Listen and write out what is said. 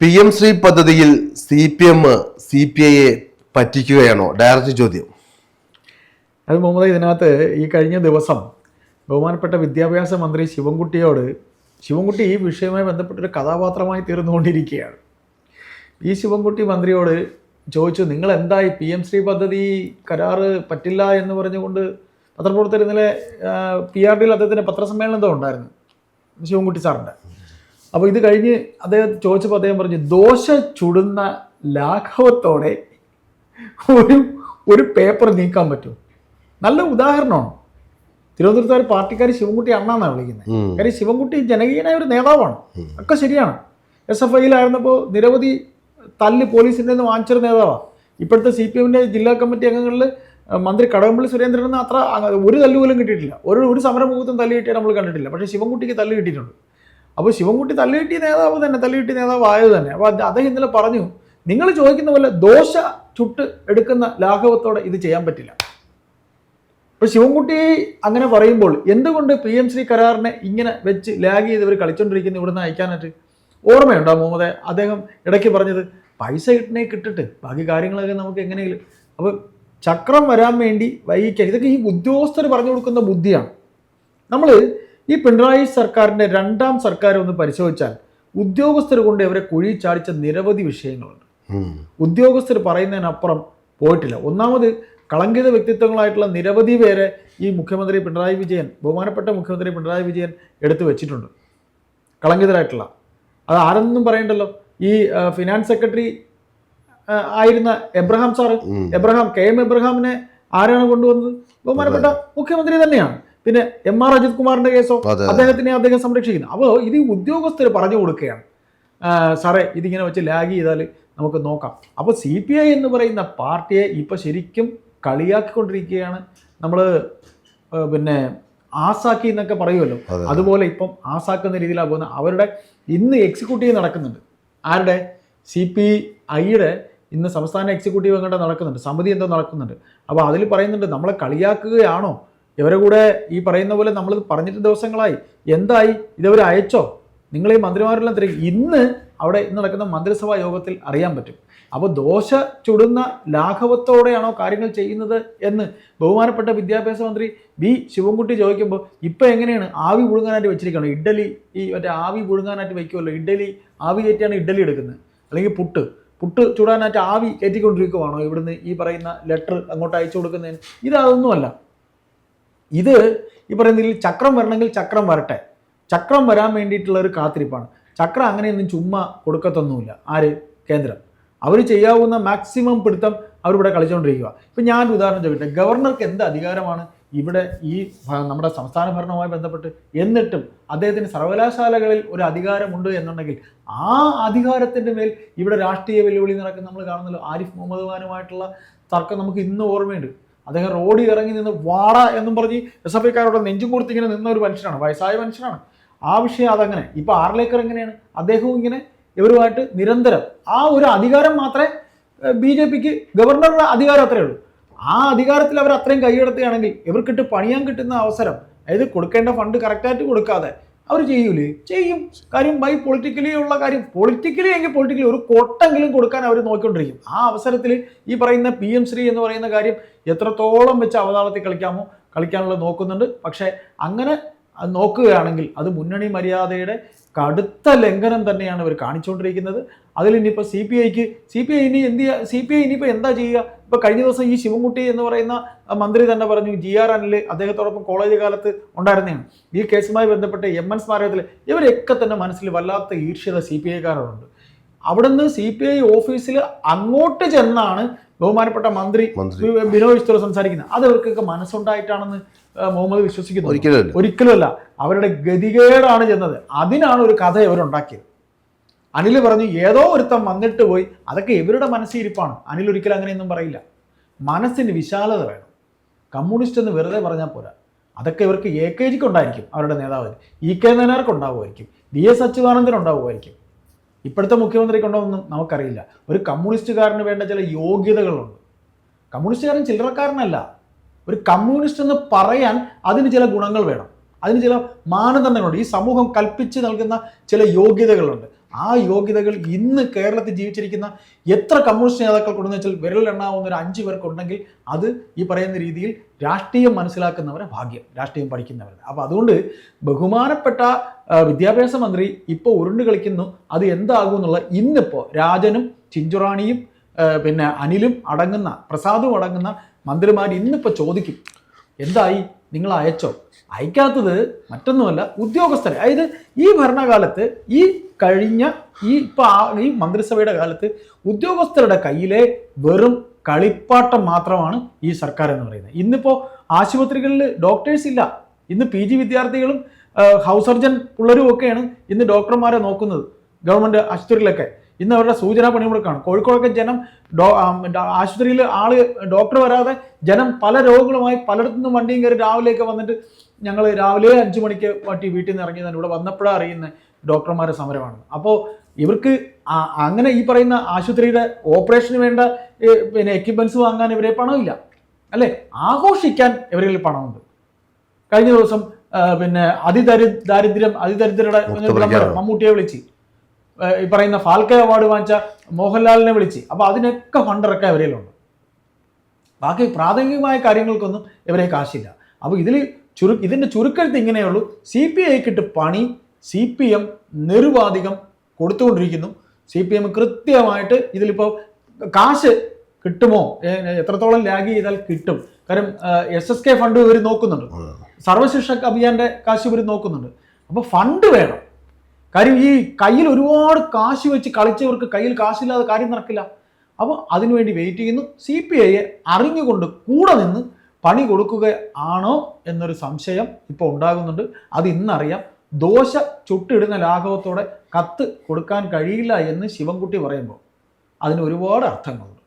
P M Shri പദ്ധതിയിൽ C P M C P ഐയെ പറ്റിക്കുകയാണോ? ഡയറക്റ്റ് ചോദ്യം. അത് മുഹമ്മദ് ഇതിനകത്ത് ഈ കഴിഞ്ഞ ദിവസം ബഹുമാനപ്പെട്ട വിദ്യാഭ്യാസ മന്ത്രി ശിവൻകുട്ടിയോട് ശിവൻകുട്ടി ഈ വിഷയവുമായി ബന്ധപ്പെട്ടൊരു കഥാപാത്രമായി തീർന്നുകൊണ്ടിരിക്കുകയാണ്. ഈ ശിവൻകുട്ടി മന്ത്രിയോട് ചോദിച്ചു നിങ്ങൾ എന്തായി പി എം ശ്രീ പദ്ധതി കരാറ് പറ്റില്ല എന്ന് പറഞ്ഞുകൊണ്ട് പത്രപ്രവർത്തകർ ഇന്നലെ പി ആർ ഡിയിൽ അദ്ദേഹത്തിന്റെ പത്രസമ്മേളനം എന്തോ ഉണ്ടായിരുന്നു? ശിവൻകുട്ടി സാറിന്റെ അപ്പോൾ ഇത് കഴിഞ്ഞ് അദ്ദേഹം ചോദിച്ചപ്പോൾ അദ്ദേഹം പറഞ്ഞു ദോശ ചുടുന്ന ലാഘവത്തോടെ ഒരു ഒരു പേപ്പർ നീക്കാൻ പറ്റും. നല്ല ഉദാഹരണമാണ്. തിരുവനന്തപുരത്ത് പാർട്ടിക്കാർ ശിവൻകുട്ടി അണ്ണാന്നാണ് വിളിക്കുന്നത്. കാര്യം ശിവൻകുട്ടി ജനകീയനായ ഒരു നേതാവാണ്. ഒക്കെ ശരിയാണ്. എസ് എഫ് ഐയിലായിരുന്നപ്പോൾ നിരവധി തല്ല് പോലീസിന്റെ നിന്ന് വാങ്ങിച്ചൊരു നേതാവാണ് ഇപ്പോഴത്തെ സി പി എമ്മിന്റെ ജില്ലാ കമ്മിറ്റി അംഗങ്ങളിൽ മന്ത്രി കടകംപള്ളി സുരേന്ദ്രന് അത്ര ഒരു തല്ലുപോലും കിട്ടിയിട്ടില്ല. ഒരു ഒരു സമരമുഖത്തും തല്ല് കിട്ടിയാൽ നമ്മൾ കണ്ടിട്ടില്ല. പക്ഷേ ശിവൻകുട്ടിക്ക് തല്ല് കിട്ടിയിട്ടുണ്ട്. അപ്പോൾ ശിവൻകുട്ടി തല്ല് കിട്ടിയ നേതാവ് തന്നെ തല്ല് കിട്ടിയ നേതാവ് ആയത് തന്നെ. അപ്പോൾ അദ്ദേഹം ഇന്നലെ പറഞ്ഞു നിങ്ങൾ ചോദിക്കുന്ന പോലെ ദോശ ചുട്ട് എടുക്കുന്ന ലാഘവത്തോടെ ഇത് ചെയ്യാൻ പറ്റില്ല. അപ്പോൾ ശിവൻകുട്ടി അങ്ങനെ പറയുമ്പോൾ എന്തുകൊണ്ട് പി എം ശ്രീ കരാറിനെ ഇങ്ങനെ വെച്ച് ലാഗ് ചെയ്ത് ഇവർ കളിച്ചോണ്ടിരിക്കുന്ന ഇവിടുന്ന് അയക്കാനായിട്ട്? ഓർമ്മയുണ്ടോ മുഹമ്മദ് അദ്ദേഹം ഇടയ്ക്ക് പറഞ്ഞത് പൈസ കിട്ടണേ കിട്ടിട്ട് ബാക്കി കാര്യങ്ങളൊക്കെ നമുക്ക് എങ്ങനെയെങ്കിലും അപ്പോൾ ചക്രം വരാൻ വേണ്ടി വൈകിക്കാൻ ഇതൊക്കെ ഈ ഉദ്യോഗസ്ഥർ പറഞ്ഞു കൊടുക്കുന്ന ബുദ്ധിയാണ്. നമ്മൾ ഈ പിണറായി സർക്കാരിന്റെ രണ്ടാം സർക്കാർ ഒന്ന് പരിശോധിച്ചാൽ ഉദ്യോഗസ്ഥർ കൊണ്ട് ഇവരെ കുഴി ചാടിച്ച നിരവധി വിഷയങ്ങളുണ്ട്. ഉദ്യോഗസ്ഥർ പറയുന്നതിനപ്പുറം പോയിട്ടില്ല. ഒന്നാമത് കളങ്കിത വ്യക്തിത്വങ്ങളായിട്ടുള്ള നിരവധി പേരെ ഈ മുഖ്യമന്ത്രി പിണറായി വിജയൻ ബഹുമാനപ്പെട്ട മുഖ്യമന്ത്രി പിണറായി വിജയൻ എടുത്തു വെച്ചിട്ടുണ്ട്. കളങ്കിതരായിട്ടുള്ള. അത് ആരെന്നും പറയണ്ടല്ലോ? ഈ ഫിനാൻസ് സെക്രട്ടറി ആയിരുന്ന Abraham sir. Abraham K M എബ്രഹാമിനെ ആരാണ് കൊണ്ടുവന്നത്? ബഹുമാനപ്പെട്ട മുഖ്യമന്ത്രി തന്നെയാണ്. പിന്നെ എം ആർ അജിത് കുമാറിന്റെ കേസോ. അദ്ദേഹത്തിനെ അദ്ദേഹം സംരക്ഷിക്കുന്നു. അപ്പോൾ ഇത് ഉദ്യോഗസ്ഥർ പറഞ്ഞു കൊടുക്കുകയാണ്. സാറേ ഇതിങ്ങനെ വെച്ച് ലാഗ് ചെയ്താൽ നമുക്ക് നോക്കാം. അപ്പോൾ സി പി ഐ എന്ന് പറയുന്ന പാർട്ടിയെ ഇപ്പോൾ ശരിക്കും കളിയാക്കിക്കൊണ്ടിരിക്കുകയാണ്. നമ്മൾ പിന്നെ ആസാക്കി എന്നൊക്കെ പറയുമല്ലോ. അതുപോലെ ഇപ്പം ആസാക്കുന്ന രീതിയിലാണ് പോകുന്നത് അവരുടെ ഇന്ന് എക്സിക്യൂട്ടീവ് നടക്കുന്നുണ്ട്. ആരുടെ? സി പി ഐയുടെ ഇന്ന് സംസ്ഥാന എക്സിക്യൂട്ടീവ് എങ്ങോട്ട് നടക്കുന്നുണ്ട്. സമിതി എന്തോ നടക്കുന്നുണ്ട്. അപ്പോൾ അതിൽ പറയുന്നുണ്ട് നമ്മളെ കളിയാക്കുകയാണോ? ഇവരെ കൂടെ ഈ പറയുന്ന പോലെ നമ്മൾ പറഞ്ഞിട്ട് ദിവസങ്ങളായി. എന്തായി? ഇതവർ അയച്ചോ? നിങ്ങൾ ഈ മന്ത്രിമാരെല്ലാം തിരക്കി. ഇന്ന് അവിടെ ഇന്ന് നടക്കുന്ന മന്ത്രിസഭാ യോഗത്തിൽ അറിയാൻ പറ്റും. അപ്പോൾ ദോശ ചുടുന്ന ലാഘവത്തോടെയാണോ കാര്യങ്ങൾ ചെയ്യുന്നത് എന്ന് ബഹുമാനപ്പെട്ട വിദ്യാഭ്യാസ മന്ത്രി വി ശിവൻകുട്ടി ചോദിക്കുമ്പോൾ ഇപ്പം എങ്ങനെയാണ് ആവി പുഴുങ്ങാനായിട്ട് വെച്ചിരിക്കണോ ഇഡ്ഡലി ഈ മറ്റേ ആവി പുഴുങ്ങാനായിട്ട് വയ്ക്കുമല്ലോ ഇഡ്ഡലി ആവി കയറ്റിയാണ് ഇഡ്ഡലി എടുക്കുന്നത്. അല്ലെങ്കിൽ പുട്ട്. പുട്ട് ചൂടാനായിട്ട് ആവി കയറ്റിക്കൊണ്ടിരിക്കുവാണോ ഇവിടുന്ന് ഈ പറയുന്ന ലെറ്റർ അങ്ങോട്ട് അയച്ചു കൊടുക്കുന്നതിന്? ഇതതൊന്നുമല്ല ഇത് ഈ പറയുന്നതിൽ ചക്രം വരണമെങ്കിൽ ചക്രം വരട്ടെ. ചക്രം വരാൻ വേണ്ടിയിട്ടുള്ള ഒരു കാത്തിരിപ്പാണ്. ചക്രം അങ്ങനെയൊന്നും ചുമ്മാ കൊടുക്കത്തൊന്നുമില്ല. ആര്? കേന്ദ്രം. അവർ ചെയ്യാവുന്ന മാക്സിമം പിടുത്തം അവരിവിടെ കളിച്ചുകൊണ്ടിരിക്കുക ഇപ്പം ഞാൻ ഉദാഹരണം ചോദിക്കട്ടെ. ഗവർണർക്ക് എന്ത് അധികാരമാണ് ഇവിടെ ഈ നമ്മുടെ സംസ്ഥാന ഭരണവുമായി ബന്ധപ്പെട്ട്? എന്നിട്ടും അദ്ദേഹത്തിന് സർവകലാശാലകളിൽ ഒരു അധികാരമുണ്ട് എന്നുണ്ടെങ്കിൽ ആ അധികാരത്തിന്റെ മേൽ ഇവിടെ രാഷ്ട്രീയ വെല്ലുവിളി നടക്കുന്ന നമ്മൾ കാണുന്നല്ലോ. ആരിഫ് മുഹമ്മദ് ഖാനുമായിട്ടുള്ള തർക്കം നമുക്ക് ഇന്ന് ഓർമ്മയുണ്ട്. അദ്ദേഹം റോഡിൽ ഇറങ്ങി നിന്ന് വാട എന്നും പറഞ്ഞ് എസ് എഫ് ഐക്കാരോട് നെഞ്ചും കൊടുത്ത് ഇങ്ങനെ നിന്ന ഒരു മനുഷ്യനാണ് വയസ്സായ മനുഷ്യനാണ്. ആ വിഷയം അതങ്ങനെ. ഇപ്പൊ ആറിലേക്കർ എങ്ങനെയാണ്? അദ്ദേഹവും ഇങ്ങനെ ഇവരുമായിട്ട് നിരന്തരം ആ ഒരു അധികാരം മാത്രമേ ബി ജെ പിക്ക് ഗവർണറുടെ അധികാരം അത്രയേ ഉള്ളൂ. ആ അധികാരത്തിൽ അവർ അത്രയും കൈയെടുത്തുകയാണെങ്കിൽ ഇവർക്കിട്ട് പണിയാൻ കിട്ടുന്ന അവസരം അതായത് കൊടുക്കേണ്ട ഫണ്ട് കറക്റ്റായിട്ട് കൊടുക്കാതെ അവർ ചെയ്യൂലേ? ചെയ്യും. കാര്യം ബൈ പൊളിറ്റിക്കലി ഉള്ള കാര്യം. പൊളിറ്റിക്കലി എങ്കിൽ പൊളിറ്റിക്കലി ഒരു കൊട്ടെങ്കിലും കൊടുക്കാൻ അവർ നോക്കിക്കൊണ്ടിരിക്കും. ആ അവസരത്തിൽ ഈ പറയുന്ന പി എം ശ്രീ എന്ന് പറയുന്ന കാര്യം എത്രത്തോളം വെച്ച് അവതാളത്തിൽ കളിക്കാമോ കളിക്കാനുള്ളത് നോക്കുന്നുണ്ട്. പക്ഷേ അങ്ങനെ നോക്കുകയാണെങ്കിൽ അത് മുന്നണി മര്യാദയുടെ കടുത്ത ലംഘനം തന്നെയാണ് ഇവർ കാണിച്ചുകൊണ്ടിരിക്കുന്നത്. അതിൽ ഇനിയിപ്പോൾ സി പി ഐക്ക് സി പി ഐ ഇനി എന്ത് ചെയ്യുക സി പി ഐ ഇനിയിപ്പോൾ എന്താ ചെയ്യുക? ഇപ്പോൾ കഴിഞ്ഞ ദിവസം ഈ ശിവൻകുട്ടി എന്ന് പറയുന്ന മന്ത്രി തന്നെ പറഞ്ഞു ജി ആർ അനിൽ അദ്ദേഹത്തോടൊപ്പം കോളേജ് കാലത്ത് ഉണ്ടായിരുന്നതാണ്. ഈ കേസുമായി ബന്ധപ്പെട്ട് എം എൻ സ്മാരകത്തിൽ ഇവരൊക്കെ തന്നെ മനസ്സിൽ വല്ലാത്ത ഈർഷ്യത സി പി ഐക്കാരോടുണ്ട്. അവിടുന്ന് സി പി ഐ ഓഫീസിൽ അങ്ങോട്ട് ചെന്നാണ് ബഹുമാനപ്പെട്ട മന്ത്രി വിശ്വ ബിനോയ് വിശ്വർ സംസാരിക്കുന്നത് അത് അവർക്കൊക്കെ മനസ്സുണ്ടായിട്ടാണെന്ന് മുഹമ്മദ് വിശ്വസിക്കുന്നു. ഒരിക്കലും ഒരിക്കലുമല്ല. അവരുടെ ഗതികേടാണ് ചെന്നത്. അതിനാണ് ഒരു കഥ ഇവരുണ്ടാക്കിയത്. അനിൽ പറഞ്ഞു ഏതോ ഒരുത്തം വന്നിട്ട് പോയി. അതൊക്കെ ഇവരുടെ മനസ്സിരിപ്പാണ്. അനിൽ ഒരിക്കലും അങ്ങനെയൊന്നും പറയില്ല. മനസ്സിന് വിശാലത വേണം. കമ്മ്യൂണിസ്റ്റ് എന്ന് വെറുതെ പറഞ്ഞാൽ പോരാ. അതൊക്കെ ഇവർക്ക് എ കെ ജിക്ക് ഉണ്ടായിരിക്കും അവരുടെ നേതാവിന് ഇ കെ നേനാർക്ക് ഉണ്ടാവുമായിരിക്കും വി എസ് അച്യുതാനന്ദൻ ഉണ്ടാവുമായിരിക്കും. ഇപ്പോഴത്തെ മുഖ്യമന്ത്രിക്ക് ഉണ്ടോയെന്നും നമുക്കറിയില്ല. ഒരു കമ്മ്യൂണിസ്റ്റുകാരന് വേണ്ട ചില യോഗ്യതകളുണ്ട്. കമ്മ്യൂണിസ്റ്റുകാരൻ ചില്ലറക്കാരനല്ല. ഒരു കമ്മ്യൂണിസ്റ്റ് എന്ന് പറയാൻ അതിന് ചില ഗുണങ്ങൾ വേണം. അതിന് ചില മാനദണ്ഡങ്ങളുണ്ട്. ഈ സമൂഹം കൽപ്പിച്ച് നൽകുന്ന ചില യോഗ്യതകളുണ്ട്. ആ യോഗ്യതകൾ ഇന്ന് കേരളത്തിൽ ജീവിച്ചിരിക്കുന്ന എത്ര കമ്മ്യൂണിസ്റ്റ് നേതാക്കൾക്കുണ്ടെന്ന് വെച്ചാൽ വിരലിലെണ്ണാവുന്ന ഒരു അഞ്ച് പേർക്കുണ്ടെങ്കിൽ അത് ഈ പറയുന്ന രീതിയിൽ രാഷ്ട്രീയം മനസ്സിലാക്കുന്നവരെ ഭാഗ്യം രാഷ്ട്രീയം പഠിക്കുന്നവരുടെ. അപ്പോൾ അതുകൊണ്ട് ബഹുമാനപ്പെട്ട വിദ്യാഭ്യാസ മന്ത്രി ഇപ്പോൾ ഉരുണ്ട് കളിക്കുന്നു. അത് എന്താകും എന്നുള്ള ഇന്നിപ്പോൾ രാജനും ചിഞ്ചുറാണിയും പിന്നെ അനിലും അടങ്ങുന്ന പ്രസാദും അടങ്ങുന്ന മന്ത്രിമാർ ഇന്നിപ്പോൾ ചോദിക്കും എന്തായി? നിങ്ങൾ അയച്ചോ അയക്കാത്തത് മറ്റൊന്നുമല്ല ഉദ്യോഗസ്ഥരെ. അതായത് ഈ ഭരണകാലത്ത് ഈ കഴിഞ്ഞ ഈ ഇപ്പൊ ഈ മന്ത്രിസഭയുടെ കാലത്ത് ഉദ്യോഗസ്ഥരുടെ കയ്യിലെ വെറും കളിപ്പാട്ടം മാത്രമാണ് ഈ സർക്കാർ എന്ന് പറയുന്നത്. ഇന്നിപ്പോ ആശുപത്രികളിൽ ഡോക്ടേഴ്സ് ഇല്ല. ഇന്ന് പി ജി വിദ്യാർത്ഥികളും ഹൗസ് സർജൻ പിള്ളേരും ഒക്കെയാണ് ഇന്ന് ഡോക്ടർമാരെ നോക്കുന്നത്. ഗവൺമെന്റ് ആശുപത്രിയിലൊക്കെ. ഇന്ന് അവരുടെ സൂചനാ പണിമുടക്കാണ് കോഴിക്കോടൊക്കെ ജനം ഡോ ആശുപത്രിയിൽ ആൾ ഡോക്ടർ വരാതെ ജനം പല രോഗങ്ങളുമായി പലയിടത്തു നിന്നും വണ്ടിയും കയറി രാവിലെയൊക്കെ വന്നിട്ട് ഞങ്ങൾ രാവിലെ അഞ്ചു മണിക്ക് വട്ടി വീട്ടിൽ നിന്ന് ഇറങ്ങിയതാണ്. ഇവിടെ വന്നപ്പോഴാണ് അറിയുന്നത് ഡോക്ടർമാരെ സമരമാണ്. അപ്പോൾ ഇവർക്ക് അങ്ങനെ ഈ പറയുന്ന ആശുപത്രിയുടെ ഓപ്പറേഷന് വേണ്ട പിന്നെ എക്യുപ്മെന്റ്സ് വാങ്ങാൻ ഇവരെ പണമില്ല. അല്ലേ? ആഘോഷിക്കാൻ ഇവരിൽ പണമുണ്ട്. കഴിഞ്ഞ ദിവസം പിന്നെ അതിദരി ദാരിദ്ര്യം അതിദരിദ്രരുടെ മുക്ത മമ്മൂട്ടിയെ വിളിച്ച്. ഈ പറയുന്ന ഫാൽക്കെ അവാർഡ് വാങ്ങിച്ച മോഹൻലാലിനെ വിളിച്ച്. അപ്പോൾ അതിനൊക്കെ ഫണ്ടറൊക്കെ ഇവരിലുണ്ട്? ബാക്കി പ്രാഥമികമായ കാര്യങ്ങൾക്കൊന്നും ഇവരെ കാശില്ല. അപ്പോൾ ഇതിൽ ചുരു ഇതിന്റെ ചുരുക്കെഴുത്ത് ഇങ്ങനെയുള്ളൂ സി പി ഐക്കിട്ട് പണി സി പി എം നിരുപാധികം കൊടുത്തുകൊണ്ടിരിക്കുന്നു. സി പി എം കൃത്യമായിട്ട് ഇതിലിപ്പോൾ കാശ് കിട്ടുമോ? എത്രത്തോളം ലാഗ് ചെയ്താൽ കിട്ടും? കാരണം എസ് എസ് കെ ഫണ്ട് ഇവർ നോക്കുന്നുണ്ട്. സർവശിക്ഷ അഭിയാന്റെ കാശ് ഇവർ നോക്കുന്നുണ്ട്. അപ്പോൾ ഫണ്ട് വേണം. കാര്യം ഈ കയ്യിൽ ഒരുപാട് കാശ് വെച്ച് കളിച്ചവർക്ക് കയ്യിൽ കാശില്ലാതെ കാര്യം നടക്കില്ല. അപ്പോൾ അതിനുവേണ്ടി വെയിറ്റ് ചെയ്യുന്നു. സി പി ഐയെ അറിഞ്ഞുകൊണ്ട് കൂടെ നിന്ന് പണി കൊടുക്കുക ആണോ എന്നൊരു സംശയം ഇപ്പോൾ ഉണ്ടാകുന്നുണ്ട്. അത് ഇന്നറിയാം. ദോശ ചുട്ടിടുന്ന ലാഘവത്തോടെ കത്ത് കൊടുക്കാൻ കഴിയില്ല എന്ന് ശിവൻകുട്ടി പറയുമ്പോൾ അതിന് ഒരുപാട് അർത്ഥങ്ങളുണ്ട്.